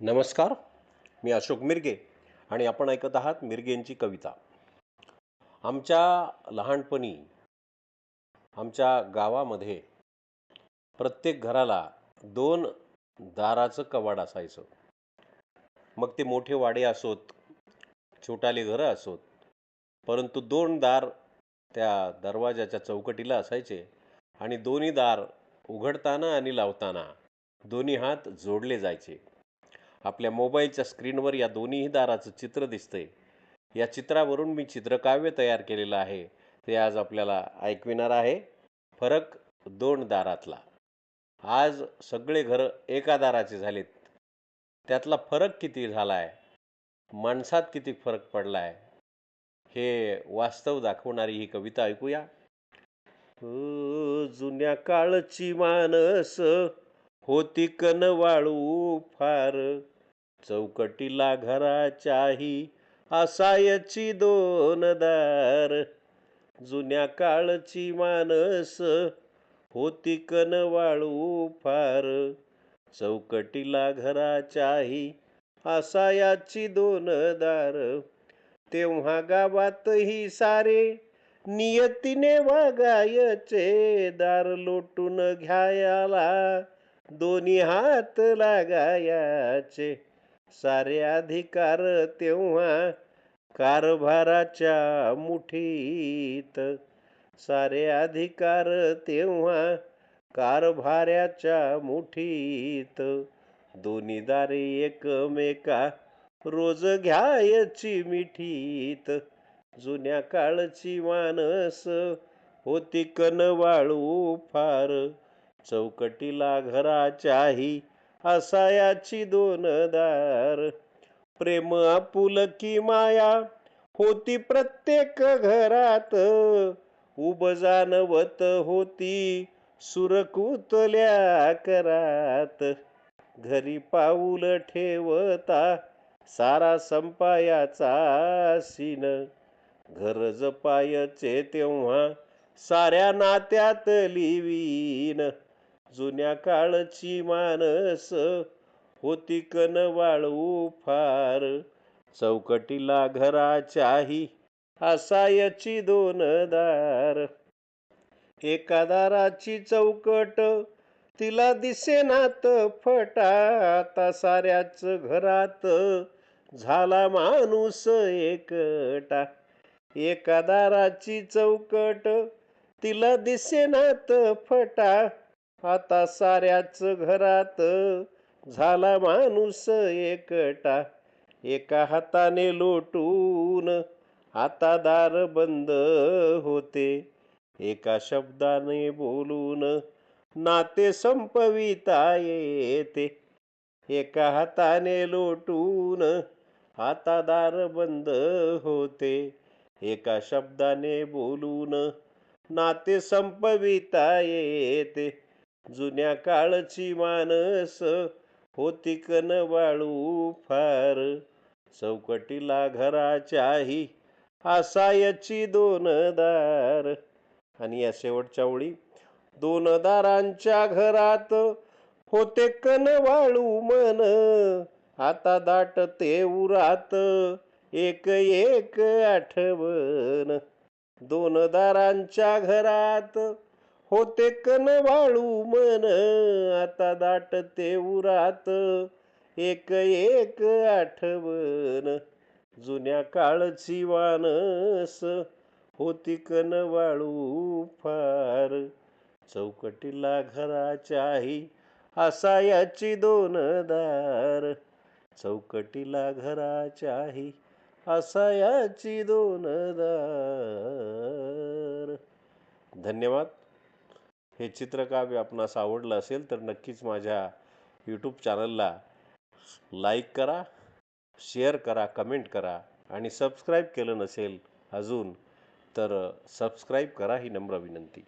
नमस्कार मी अशोक मिरगे आणि आपण ऐकत आहात मिरगेंची कविता. आमच्या लहानपणी आमच्या गावामध्ये प्रत्येक घराला दोन दाराचं कवाड असायचं. मग ते मोठे वाडे असोत छोटाले घरं असोत परंतु दोन दार त्या दरवाजाच्या चौकटीला असायचे आणि दोन्ही दार उघडताना आणि लावताना दोन्ही हात जोडले जायचे. आपल्या मोबाईलच्या स्क्रीनवर या दोन्ही दाराचं चित्र दिसतंय. या चित्रावरून मी चित्रकाव्य तयार केलेलं आहे. ते आज आपल्याला ऐकविणार आहे. फरक दोन दारातला. आज सगळे घरं एका दाराचे झालेत. त्यातला फरक किती झाला आहे माणसात किती फरक पडला आहे हे वास्तव दाखवणारी ही कविता ऐकूया. जुन्या काळची माणस होती कन वाळू फार चौकटीला घराच्याही असायची दोन दार. जुन्या काळची माणस होती कन वाळू फार. चौकटीला घराच्याही असायाची दोन दार. तेव्हा गावातही सारे नियतीने वागायचे. दार लोटून घ्यायला दोन्ही हात लागायचे. सारे अधिकार तेव्हा कारभाराच्या मुठीत. सारे अधिकार तेव्हा कारभाऱ्याच्या मुठीत. दोन्ही दारे एकमेका रोज घ्यायची मिठीत. जुन्या काळची माणस होती कनवाळू फार. चौकटीला घराच्याही असायाची दोन दार. प्रेम आपुलकी माया होती प्रत्येक घरात. उब जाणवत होती सुरकुतल्या करात. घरी पाऊल ठेवता सारा संपायाचा सीन. घर जपायचे तेव्हा साऱ्या नात्यात लिवीन. जुन्या काळची माणस होती कन वाळू फार. चौकटीला घराच्याही असायची दोन दार. एका दाराची चौकट तिला दिसेनात फटा आता साऱ्याच घरात झाला माणूस एकटा. एका दाराची चौकट तिला दिसेनात फटा आता साऱ्याच घरात झाला माणूस एकटा. एका हाताने लोटून आता दार बंद होते. एका शब्दाने बोलून नाते संपविता येते. एका हाताने लोटून आता दार बंद होते. एका शब्दाने बोलून नाते संपविता येते. जुन्या काळची माणस होती कन वाळू फार. चौकटीला घराच्याही असायची दोन दार. आणि या शेवटच्या ओळी. दोन दारांच्या घरात होते कन वाळू मन. आता दाटते उरात एक एक आठवण. दोन दारांच्या घरात होते कन वाळू मन आता दाटते उरात. एक एक आठवण जुन्या काळची वानस होती कन वाळू फार. चौकटीला घराच्याही असायाची दोन दार. चौकटीला घराच्याही असायाची दोन दार. धन्यवाद. हे चित्रकाव्य आपणास आवडलं असेल तर नक्कीच माझ्या यूट्यूब चॅनलला लाईक करा शेअर करा कमेंट करा आणि सबस्क्राईब केलं नसेल अजून तर सबस्क्राईब करा ही नम्र विनंती.